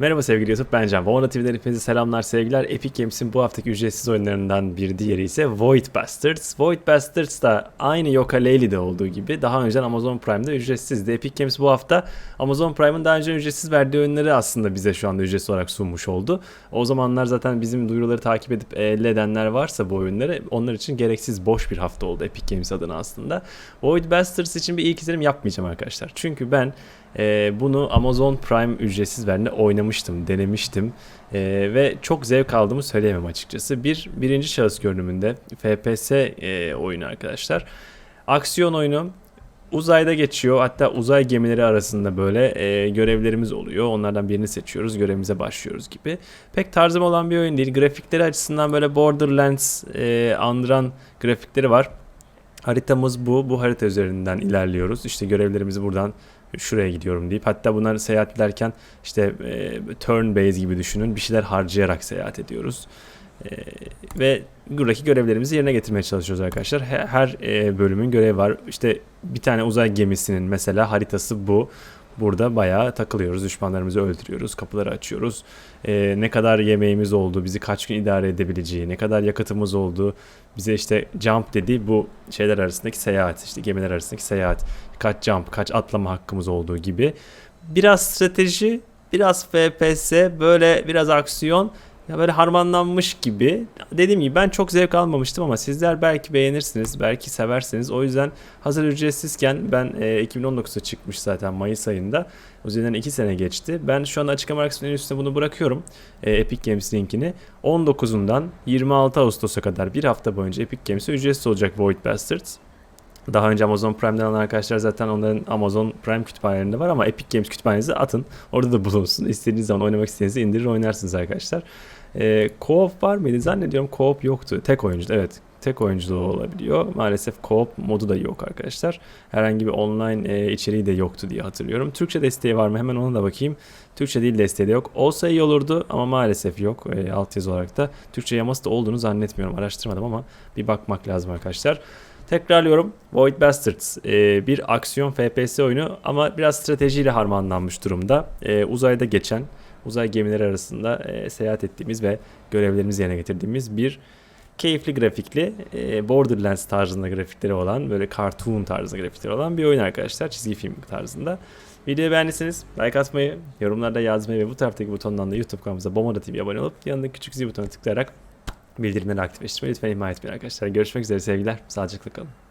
Merhaba sevgili YouTube ben Can. Vomana TV'den hepinize selamlar sevgiler. Epic Games'in bu haftaki ücretsiz oyunlarından bir diğeri ise Void Bastards. Void Bastards da aynı Yooka-Laylee'de olduğu gibi daha önceden Amazon Prime'da ücretsizdi. Epic Games bu hafta Amazon Prime'ın daha önce ücretsiz verdiği oyunları aslında bize şu anda ücretsiz olarak sunmuş oldu. O zamanlar zaten bizim duyuruları takip edip elde edenler varsa bu oyunları onlar için gereksiz boş bir hafta oldu Epic Games adına aslında. Void Bastards için bir ilk izlenim yapmayacağım arkadaşlar. Çünkü ben e, bunu Amazon Prime ücretsiz verdiğinde oynamıştım, denemiştim e, ve çok zevk aldığımı söyleyemem açıkçası. Bir birinci şahıs görünümünde FPS e, oyunu arkadaşlar. Aksiyon oyunu uzayda geçiyor. Hatta uzay gemileri arasında böyle e, görevlerimiz oluyor. Onlardan birini seçiyoruz, görevimize başlıyoruz gibi. Pek tarzım olan bir oyun değil. Grafikleri açısından böyle Borderlands e, andıran grafikleri var. Haritamız bu. Bu harita üzerinden ilerliyoruz. İşte görevlerimizi buradan şuraya gidiyorum deyip hatta bunları seyahat ederken işte e, turn base gibi düşünün bir şeyler harcayarak seyahat ediyoruz. E, ve buradaki görevlerimizi yerine getirmeye çalışıyoruz arkadaşlar. Her, her e, bölümün görevi var. İşte bir tane uzay gemisinin mesela haritası bu. Burada bayağı takılıyoruz. Düşmanlarımızı öldürüyoruz. Kapıları açıyoruz. E, ne kadar yemeğimiz oldu, bizi kaç gün idare edebileceği, ne kadar yakıtımız oldu. Bize işte jump dediği bu şeyler arasındaki seyahat, işte gemiler arasındaki seyahat. Kaç jump, kaç atlama hakkımız olduğu gibi. Biraz strateji, biraz FPS, böyle biraz aksiyon. Ya böyle harmanlanmış gibi. Dediğim gibi ben çok zevk almamıştım ama sizler belki beğenirsiniz, belki seversiniz. O yüzden hazır ücretsizken ben e, 2019'da çıkmış zaten Mayıs ayında. Yüzden 2 sene geçti. Ben şu anda açıklama kısmının üstüne bunu bırakıyorum. E, Epic Games linkini. 19'undan 26 Ağustos'a kadar bir hafta boyunca Epic Games'e ücretsiz olacak Void Bastards. Daha önce Amazon Prime'den alan arkadaşlar zaten onların Amazon Prime kütüphanelerinde var ama Epic Games kütüphanenize atın. Orada da bulunsun. İstediğiniz zaman oynamak istediğinizde indirir oynarsınız arkadaşlar. Ee, co-op var mıydı? Zannediyorum co-op yoktu. Tek oyuncu evet. Tek oyunculuğu olabiliyor. Maalesef co-op modu da yok arkadaşlar. Herhangi bir online e, içeriği de yoktu diye hatırlıyorum. Türkçe desteği var mı? Hemen ona da bakayım. Türkçe değil desteği de yok. Olsa iyi olurdu ama maalesef yok. E, altyazı olarak da. Türkçe yaması da olduğunu zannetmiyorum. Araştırmadım ama bir bakmak lazım arkadaşlar. Tekrarlıyorum. Void Bastards e, bir aksiyon FPS oyunu ama biraz stratejiyle harmanlanmış durumda. E, uzayda geçen, uzay gemileri arasında e, seyahat ettiğimiz ve görevlerimizi yerine getirdiğimiz bir keyifli grafikli e, Borderlands tarzında grafikleri olan böyle cartoon tarzında grafikleri olan bir oyun arkadaşlar. Çizgi film tarzında. Videoyu beğendiyseniz like atmayı, yorumlarda yazmayı ve bu taraftaki butondan da YouTube kanalımıza Bomada TV'ye abone olup yanındaki küçük zil butonuna tıklayarak bildirimleri aktifleştirmeyi lütfen ihmal etmeyin arkadaşlar. Görüşmek üzere sevgiler. Sağlıcakla kalın.